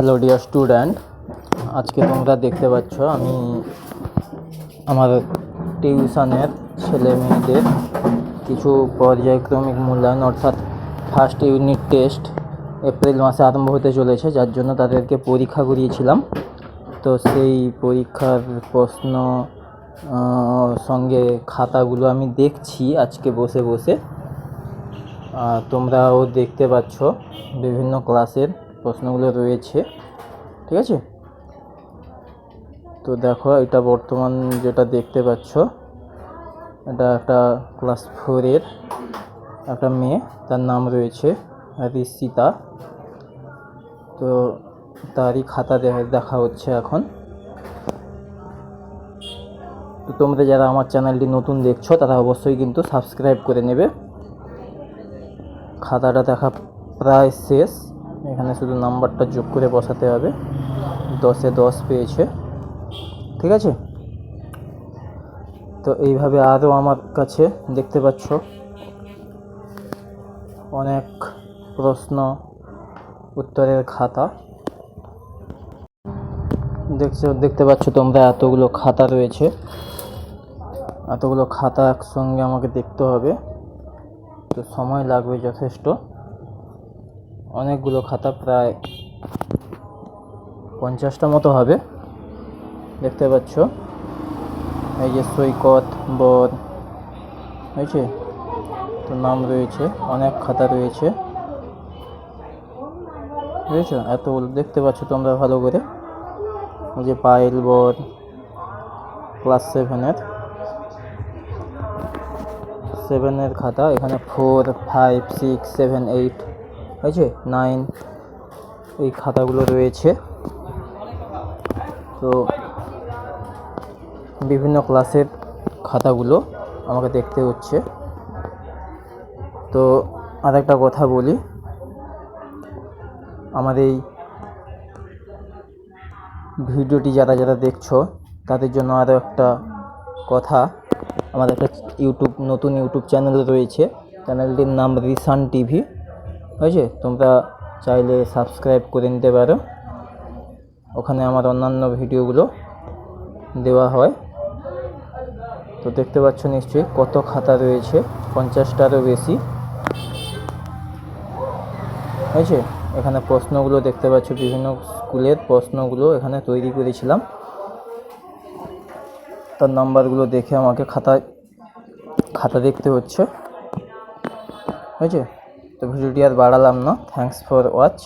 Hello dear student আজকে তোমরা দেখতে পাচ্ছ, আমি আমার টিউশনের ছেলে মেয়েদের কিছু পর্যায়ক্রমিক মূল্যায়ন, অর্থাৎ ফার্স্ট ইউনিট টেস্ট এপ্রিল মাসে আরম্ভ হতে চলেছে, যার জন্য তাদেরকে পরীক্ষা করিয়েছিলাম। তো সেই পরীক্ষার প্রশ্ন সঙ্গে খাতাগুলো আমি দেখছি আজকে বসে বসে। তোমরাও দেখতে পাচ্ছ বিভিন্ন ক্লাসের প্রশ্নগুলো রয়েছে, ঠিক আছে? তো দেখো, এটা বর্তমান যেটা দেখতে পাচ্ছ, এটা একটা ক্লাস ফোরের একটা মেয়ে, তার নাম রয়েছে ঋষিতা। তো তারই খাতা দেখা- হচ্ছে এখন। তো তোমরা যারা আমার চ্যানেলটি নতুন দেখছ, তারা অবশ্যই কিন্তু সাবস্ক্রাইব করে নেবে। খাতাটা দেখা প্রায় শেষ। এখানে শুধু নাম্বারটা যোগ করে বসাতে হবে। দশে দশ পেয়েছে। ঠিক আছে? তো এইভাবে আরও আমার কাছে দেখতে পাচ্ছ। অনেক প্রশ্ন, উত্তরের খাতা। দেখছ, দেখতে পাচ্ছ তোমরা এতগুলো খাতা রয়েছে। এতগুলো খাতা একসঙ্গে আমাকে দেখতে হবে। তো সময় লাগবে যথেষ্ট। অনেকগুলো খাতা প্রায় পঞ্চাশটা মতো হবে। দেখতে পাচ্ছ? এই যে সৈকত বর হয়েছে? তো নাম রয়েছে, অনেক খাতা রয়েছে। বুঝেছ? এতগুলো দেখতে পাচ্ছ তোমরা ভালো করে? ওই যে পায়েল বর ক্লাস সেভেনের। সেভেনের খাতা, এখানে four, five, six, seven, eight হয়েছে নাইন এই খাতাগুলো রয়েছে। তো বিভিন্ন ক্লাসের খাতাগুলো আমাকে দেখতে হচ্ছে। তো আর একটা কথা বলি। আমার এই ভিডিওটি যারা যারা দেখছ, তাদের জন্য আরও একটা কথা। আমার একটা ইউটিউব নতুন ইউটিউব চ্যানেল রয়েছে। চ্যানেলটির নাম রিসান টিভি হয়েছে? তোমরা চাইলে সাবস্ক্রাইব করে নিতে পারো। ওখানে আমার অন্যান্য ভিডিওগুলো দেওয়া হয়। তো দেখতে পাচ্ছ নিশ্চয়ই কত খাতা রয়েছে, পঞ্চাশটারও বেশি। হয়েছে? এখানে প্রশ্নগুলো দেখতে পাচ্ছ, বিভিন্ন স্কুলের প্রশ্নগুলো এখানে তৈরি করেছিলাম। তার নাম্বারগুলো দেখে আমাকে খাতায় খাতা দেখতে হচ্ছে। হয়েছে? তো ভিডিওটি আর বাড়ালাম না। Thanks for watch